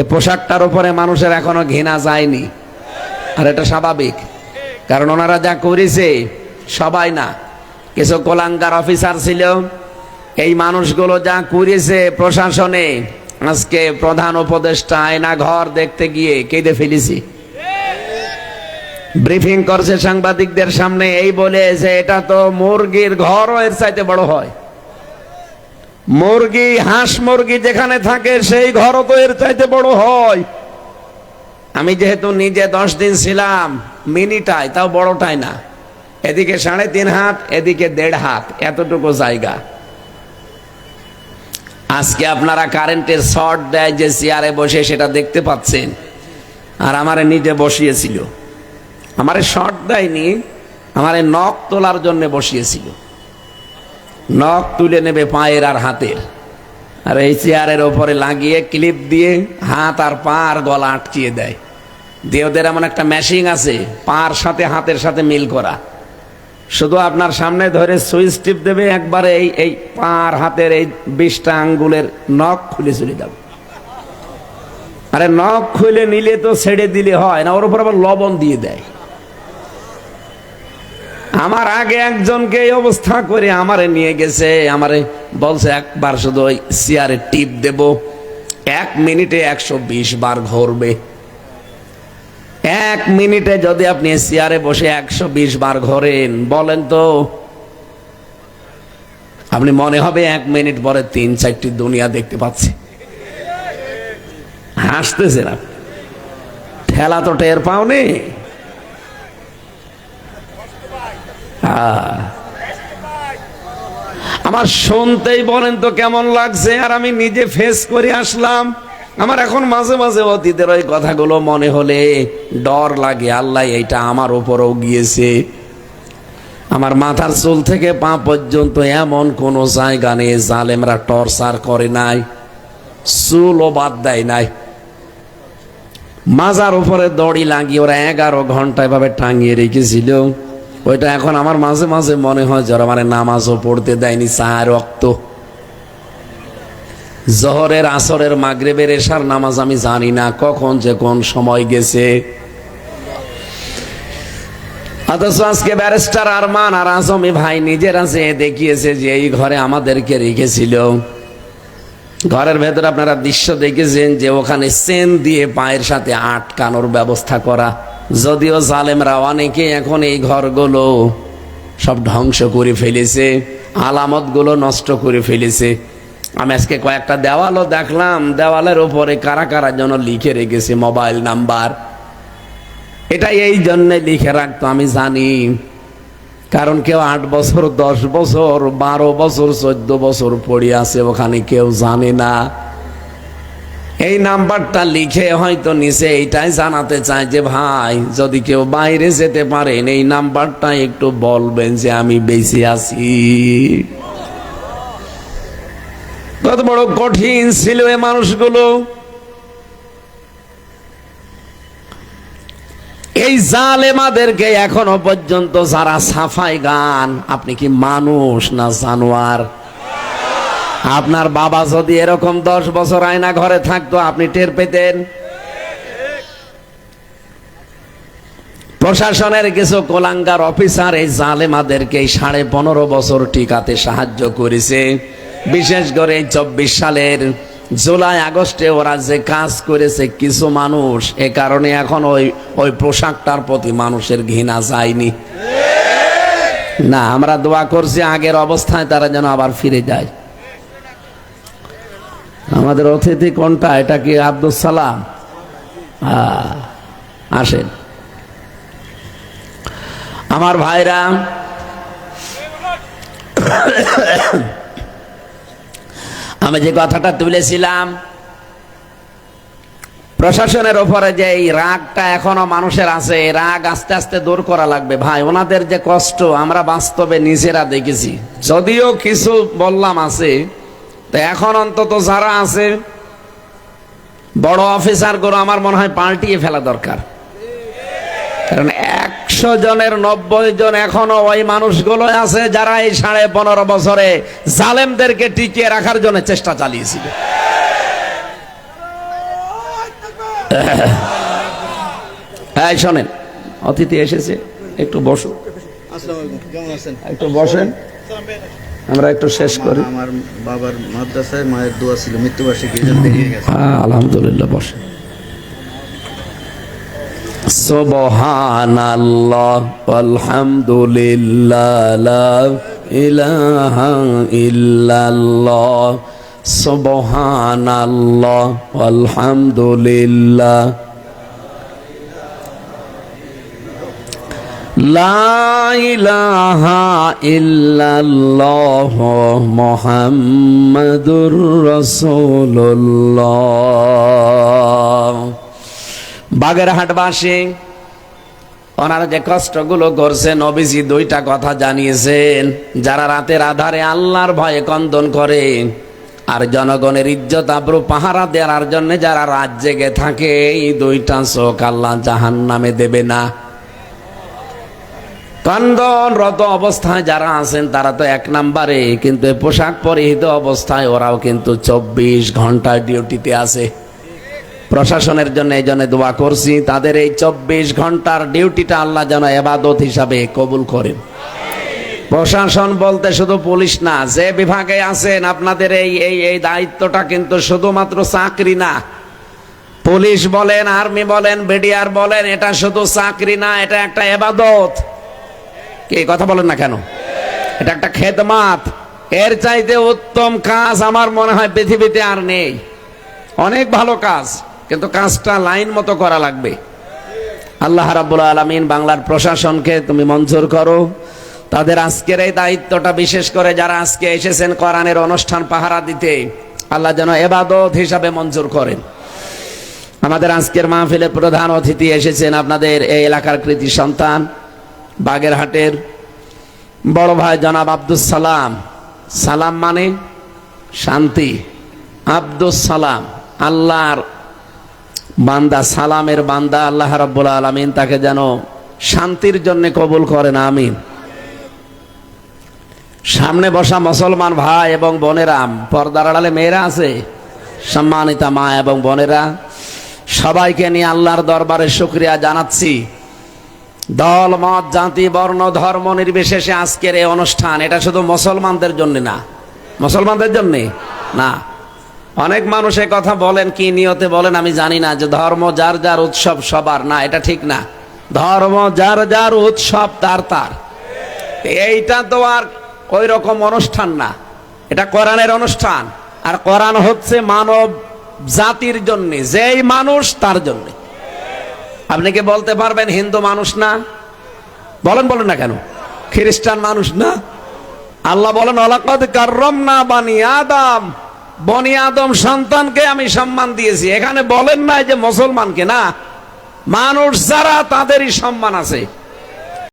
এই পোশাকটার উপরে মানুষের এখনও ঘৃণা যায়নি। আর এটা স্বাভাবিক। কারণ ওনারা যা করেছে, সবাই না। কিছু কোলাঙ্গার অফিসার ছিল। এই মানুষগুলো যা করেছে প্রশাসনে, আজকে প্রধান উপদেষ্টা আয়না ঘর দেখতে গিয়ে কেঁদে ফেলেছি। ব্রিফিং করছে সাংবাদিকদের সামনে, এই বলে যে এটা তো মুরগির ঘরও এর চাইতে বড় হয়। মুরগি, হাঁস মুরগি যেখানে থাকে, সেই ঘর তো এর চাইতে বড় হয়। আমি যেহেতু নিজে দশ দিন ছিলাম মিনিটাই তাও বড়টাই না। এদিকে সাড়ে তিন হাত, এদিকে দেড় হাত, এতটুকু জায়গা। আজকে আপনারা কারেন্টের শর্ট দেয় যে চেয়ারে বসে সেটা দেখতে পাচ্ছেন, আর আমারে নিজে বসিয়েছিল। আমারে শর্ট দেয়নি, আমারে নখ তোলার জন্য বসিয়েছিল। নখ তুলে নেবে পায়ের আর হাতের আর এই চেয়ারের ওপরে লাগিয়ে ক্লিপ দিয়ে হাত আর পা আর গলা আটকিয়ে দেয়। দিয়ে ওদের এমন একটা মেশিং আছে, পার সাথে হাতের সাথে মিল করা। শুধু আপনার সামনে ধরে সুইচ টিপ দেবে, একবারে এই এই পার হাতের এই বিশটা আঙ্গুলের নখ খুলে চলে যাবে। আরে নখ খুলে নিলে তো ছেড়ে দিলে হয় না, ওর উপর আবার লবণ দিয়ে দেয়। আমার আগে একজনকে এই অবস্থা করে আমারে নিয়ে গেছে, আমারে বলছে একবার শুধু ওই চেয়ারে টিপ দেব, এক মিনিটে একশো বিশ বার ঘুরবে। এক মিনিটে যদি আপনি চেয়ারে বসে একশো বিশ বার ঘোরেন, বলেন তো, আপনি মনে হবে এক মিনিট পরে তিন চারটি দুনিয়া দেখতে পাচ্ছি। হাসতেছে না ঠেলা তো টের পাওনি। আমার শুনতেই বলেন তো কেমন লাগছে? আর আমি নিজে ফেস করে আসলাম। আমার এখন মাঝে মাঝে অতীতের ওই কথাগুলো মনে হলে ডর লাগে। আল্লাহ, এইটা আমার উপরও গিয়েছে। আমার মাথার চুল থেকে পা পর্যন্ত এমন কোন জায়গা নেই, জালেমরা টর্চার করে নাই, চুলও বাদ দেয় নাই। মাজার উপরে দড়ি লাগিয়ে ওরা এগারো ঘণ্টা এভাবে টাঙিয়ে রেখেছিল। ওইটা এখন আমার মাঝে মাঝে মনে হয় যারা মানে নামাজও পড়তে দেয়নি চায় রক্ত। জহরের, আসরের, মাগরেবের, এশার নামাজ আমি জানি না কখন যে কোন সময় গেছে। অথচ আজকে ব্যারিস্টার আরমান আর আজমি ভাই নিজেরা যে দেখিয়েছে যে এই ঘরে আমাদেরকে রেখেছিল। ঘরের ভেতরে আপনারা দৃশ্য দেখেছেন যে ওখানে চেন দিয়ে পায়ের সাথে আটকানোর ব্যবস্থা করা। যদিও জালেমরা অনেকে এখন এই ঘরগুলো সব ধ্বংস করে ফেলেছে, আলামতগুলো নষ্ট করে ফেলেছে। আমি আজকে কয়েকটা দেওয়ালও দেখলাম, দেওয়ালের উপরে কারা কারা যেন লিখে রেখেছে মোবাইল নাম্বার। এটা এই জন্যে লিখে রাখতো, আমি জানি। কারণ কেউ আট বছর, দশ বছর, বারো বছর, চোদ্দ বছর পড়ে আছে, ওখানে কেউ জানে না। এই নাম্বারটা লিখে হয়তো নিচে এইটাই জানাতে চায় যে, ভাই, যদি কেউ বাইরে যেতে পারেন, এই নাম্বারটা একটু বলবেন যে আমি বেঁচে আছি। কত বড় কঠিন ছিল এ মানুষগুলো। এই জালেমাদেরকে এখনও পর্যন্ত যারা সাফাই গান, আপনি কি মানুষ না জানোয়ার? আপনার বাবা যদি এরকম দশ বছর আয়না ঘরে থাকতো, আপনি টের পেতেন? প্রশাসনের কিছু কোলাঙ্গার অফিসার এই জালেমাদেরকে সাড়ে পনেরো বছর টিকাতে সাহায্য করেছে। বিশেষ করে চব্বিশ সালের জুলাই, আগস্টে ওরা যে কাজ করেছে, কিছু মানুষ এ কারণে এখন ওই ওই পোশাকটার প্রতি মানুষের ঘৃণা যায়নি। না, আমরা দোয়া করছি আগের অবস্থায় তারা যেন আবার ফিরে যায়। আমাদের অতিথি কোনটা? এটা কি আব্দুল সালাম? আসেন। আমার ভাইরা, আমি যে কথাটা তুলেছিলাম, প্রশাসনের ওপরে যে এই রাগটা এখনও মানুষের আছে রাগ আস্তে আস্তে দূর করা লাগবে। ভাই, ওনাদের যে কষ্ট, আমরা বাস্তবে নিজেরা দেখেছি। যদিও কিছু বললাম আছে তো এখন অন্তত যারা আছে বড় অফিসারগুলো আমার মনে হয় পাল্টিয়ে ফেলা দরকার। কারণ একশো জনের নব্বই জন এখনও ওই মানুষগুলো আছে যারা এই সাড়ে পনেরো বছরে জালেমদেরকে টিকিয়ে রাখার জন্য চেষ্টা চালিয়েছিল। হ্যাঁ শোনেন অতিথি এসেছে একটু বসুন। আসসালামু আলাইকুম কেমন আছেন? একটু বসেন। আমরা একটু শেষ করি। আমার বাবার মাদ্রাসায় মায়ের দোয়া ছিল মৃত্যুবার্ষিকী হ্যাঁ আলহামদুলিল্লাহ বসে। সুবহানাল্লাহ আলহামদুলিল্লাহ লা ইলাহা ইল্লাল্লাহ। সুবহানাল্লাহ আলহামদুলিল্লাহ লা ইলাহা ইল্লাল্লাহ মুহাম্মাদুর রাসূলুল্লাহ। বাগেরহাটবাসী, ওনারা যে কষ্টগুলো করছে, নবীজি দুইটা কথা জানিয়েছেন। যারা রাতের আধারে আল্লাহর ভয়ে কন্দন করে, আর জনগণের ইজ্জত, আব্রু, পাহারা দেওয়ার জন্য যারা রাত জেগে থাকে, এই দুইটা চোখ আল্লাহ জাহান নামে দেবে না। কন্দনরত অবস্থায় যারা আছেন, তারা তো এক নাম্বারে, কিন্তু পোশাক পরিহিত অবস্থায় ওরাও কিন্তু চব্বিশ ঘণ্টা ডিউটিতে আছে। প্রশাসনের জন্য এই জন্য দোয়া করছি, তাদের এই চব্বিশ ঘণ্টার ডিউটিটা আল্লাহ যেন এবাদত হিসাবে কবুল করেন। প্রশাসন বলতে শুধু পুলিশ না, যে বিভাগে আছেন, আপনাদের এই এই এই দায়িত্বটা কিন্তু শুধুমাত্র চাকরি না। পুলিশ বলেন, আর্মি বলেন, বিডিআর বলেন, এটা শুধু চাকরি না, এটা একটা এবাদত। কি? কথা বলেন না কেন? এটা একটা খেদমাত। এর চাইতে উত্তম কাজ আমার মনে হয় পৃথিবীতে আর নেই। অনেক ভালো কাজ, কিন্তু কাজটা লাইন মতো করা লাগবে। আল্লাহ রাব্বুল আলামিন বাংলার প্রশাসনকে তুমি মঞ্জুর করো। তাদের আজকের এই দায়িত্বটা বিশেষ করে যারা আজকে এসেছেন কোরআনের অনুষ্ঠান পাহারা দিতে, আল্লাহ যেন এবাদত হিসাবে মঞ্জুর করেন। আমাদের আজকের মাহফিলের প্রধান অতিথি এসেছেন আপনাদের এই এলাকার কৃতি সন্তান। বাগেরহাটের বড় ভাই জনাব আব্দুল সালাম। সালাম মানে শান্তি। আব্দুল সালাম, আল্লাহর বান্দা, সালামের বান্দা, আল্লাহ রাব্বুল আলামিন তাকে যেন শান্তির জন্য কবুল করেন, আমিন। সামনে বসা মুসলমান ভাই এবং বোনেরা, পর্দার আড়ালে মেয়েরা আছে? সম্মানিতা মা এবং বোনেরা, সবাইকে নিয়ে আল্লাহর দরবারে শুক্রিয়া জানাচ্ছি। দল, মত, জাতি, বর্ণ, ধর্ম নির্বিশেষে আজকের এই অনুষ্ঠান। এটা শুধু মুসলমানদের জন্য না। মুসলমানদের জন্য? না। অনেক মানুষ কথা বলেন, কি নিয়তে বলেন, আমি জানি না যে ধর্ম যার যার উৎসব সবার। না, এটা ঠিক না। ধর্ম যার যার উৎসব, তার তার। এইটা তো আর ওই রকম অনুষ্ঠান না। এটা কোরআনের অনুষ্ঠান। আর কোরআন হচ্ছে মানব জাতির জন্য। যেই মানুষ, তার জন্য। আপনি কি বলতে পারবেন হিন্দু মানুষ না? বলেন বলেন না কেন? খ্রিস্টান মানুষ না? আল্লাহ বলেন অলাকদ কার্রম না বানি আদম। বনি আদম সন্তানকে আমি সম্মান দিয়েছি। এখানে বলেন না যে মুসলমানকে না। মানুষ যারা, তাদেরই সম্মান আছে।